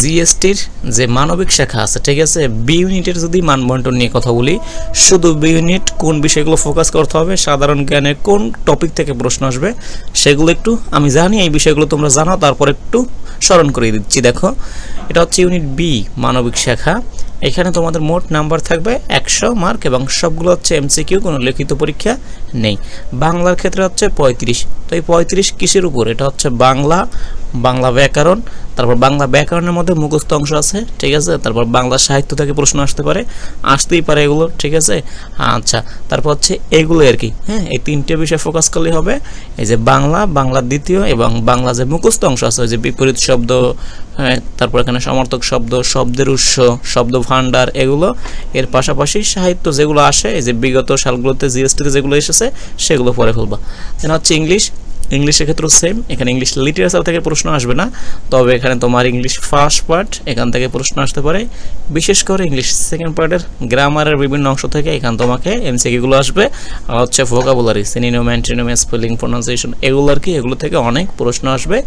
জিএসটির যে মানবিক শাখা আছে, ঠিক আছে? বি ইউনিটের যদি মানবন্টন নিয়ে কথা বলি, শুধু বি ইউনিট কোন বিষয়গুলো ফোকাস করতে হবে, সাধারণ জ্ঞানের কোন টপিক থেকে প্রশ্ন আসবে, সেগুলো একটু আমি জানি, এই বিষয়গুলো তোমরা জানো, তারপর একটু স্মরণ করে দিচ্ছি। দেখো, এটা হচ্ছে ইউনিট বি মানবিক শাখা। এখানে তোমাদের মোট নাম্বার থাকবে একশো মার্ক এবং সবগুলো হচ্ছে এমসিকিউ কোনো লিখিত পরীক্ষা নেই। বাংলার ক্ষেত্রে হচ্ছে পঁয়ত্রিশ। তো এই পঁয়ত্রিশ কিসের উপর? এটা হচ্ছে বাংলা বাংলা ব্যাকরণ তারপর বাংলা ব্যাকরণের মধ্যে মুখস্থ অংশ আছে ঠিক আছে? তারপর বাংলা সাহিত্য থেকে প্রশ্ন আসতে পারে আসতেই পারে এগুলো ঠিক আছে? আচ্ছা তারপর হচ্ছে এগুলো আর কি হ্যাঁ? এই তিনটে বিষয়ে ফোকাস করলেই হবে। এই যে বাংলা বাংলা দ্বিতীয় এবং বাংলা যে মুখস্থ অংশ আছে ওই যে বিপরীত শব্দ হ্যাঁ, তারপর এখানে সমর্থক শব্দ শব্দের উৎস শব্দ ভাণ্ডার এগুলো। এর পাশাপাশি সাহিত্য যেগুলো আসে এই যে বিগত সালগুলোতে জিএসটিতে যেগুলো এসেছে সেগুলো পরে ফেলবা হচ্ছে ইংলিশ ইংলিশের ক্ষেত্রেও সেম এখানে ইংলিশ লিটারেচার থেকে প্রশ্ন আসবে না, তবে এখানে তোমার ইংলিশ ফার্স্ট পার্ট এখান থেকে প্রশ্ন আসতে পারে। বিশেষ করে ইংলিশ সেকেন্ড পার্টের গ্রামারের বিভিন্ন অংশ থেকে এখান তোমাকে এমসিকিগুলো আসবে, আর হচ্ছে vocabulary synonym antonym spelling pronunciation এগুলো আর কি, এগুলো থেকে অনেক প্রশ্ন আসবে।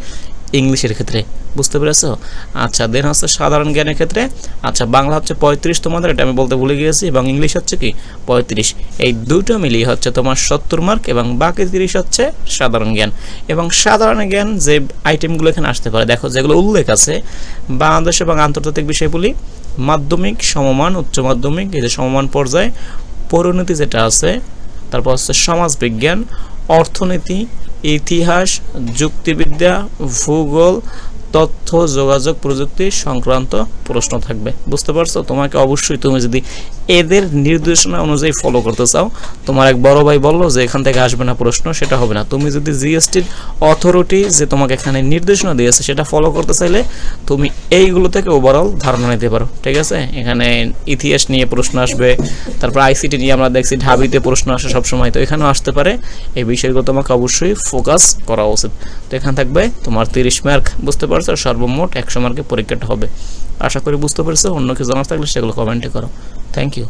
ইংলিশের ক্ষেত্রে। বুঝতে পেরেছ? আচ্ছা দেন হচ্ছে সাধারণ জ্ঞানের ক্ষেত্রে। আচ্ছা বাংলা হচ্ছে পঁয়ত্রিশ তোমাদের, এটা আমি বলতে ভুলে গিয়েছি, এবং ইংলিশ হচ্ছে কি? পঁয়ত্রিশ। এই দুটো মিলিয়ে হচ্ছে তোমার সত্তর মার্ক, এবং বাকি তিরিশ হচ্ছে সাধারণ জ্ঞান। এবং সাধারণ জ্ঞান যে আইটেমগুলো এখানে আসতে পারে, দেখো যেগুলো উল্লেখ আছে, বাংলাদেশ এবং আন্তর্জাতিক বিষয়গুলি মাধ্যমিক, সমমান, উচ্চ মাধ্যমিক, এই যে সমমান পর্যায়ে, পরিণতি যেটা আছে, তারপর হচ্ছে সমাজবিজ্ঞান, অর্থনীতি ইতিহাস যুক্তিবিদ্যা ভূগোল তথ্য, যোগাযোগ, প্রযুক্তি সংক্রান্ত প্রশ্ন থাকবে। বুঝতে পারছ? তোমাকে অবশ্যই তুমি যদি এদের নির্দেশনা অনুযায়ী ফলো করতে চাও, তোমার এক বড় ভাই বলল যে এখান থেকে আসবে না প্রশ্ন, সেটা হবে না। তুমি যদি জিএসটির অথরিটি যে তোমাকে এখানে নির্দেশনা দিয়েছে, সেটা ফলো করতে চাইলে তুমি এইগুলো থেকে ওভারঅল ধারণা নিতে পারো, ঠিক আছে? এখানে ইতিহাস নিয়ে প্রশ্ন আসবে, তারপর আইসিটি নিয়ে আমরা দেখছি, ঢাবিতে প্রশ্ন আসে সবসময়, তো এখানেও আসতে পারে। এই বিষয়গুলো তোমাকে অবশ্যই ফোকাস করা উচিত। তো এখানে থাকবে তোমার তিরিশ মার্ক বুঝতে পারছ সর্বমোট একশো মার্কে পরীক্ষাটা হবে। আশা করি বুঝতে পারছ, অন্য কিছু জানা থাকলে সেগুলো কমেন্টে করো। Thank you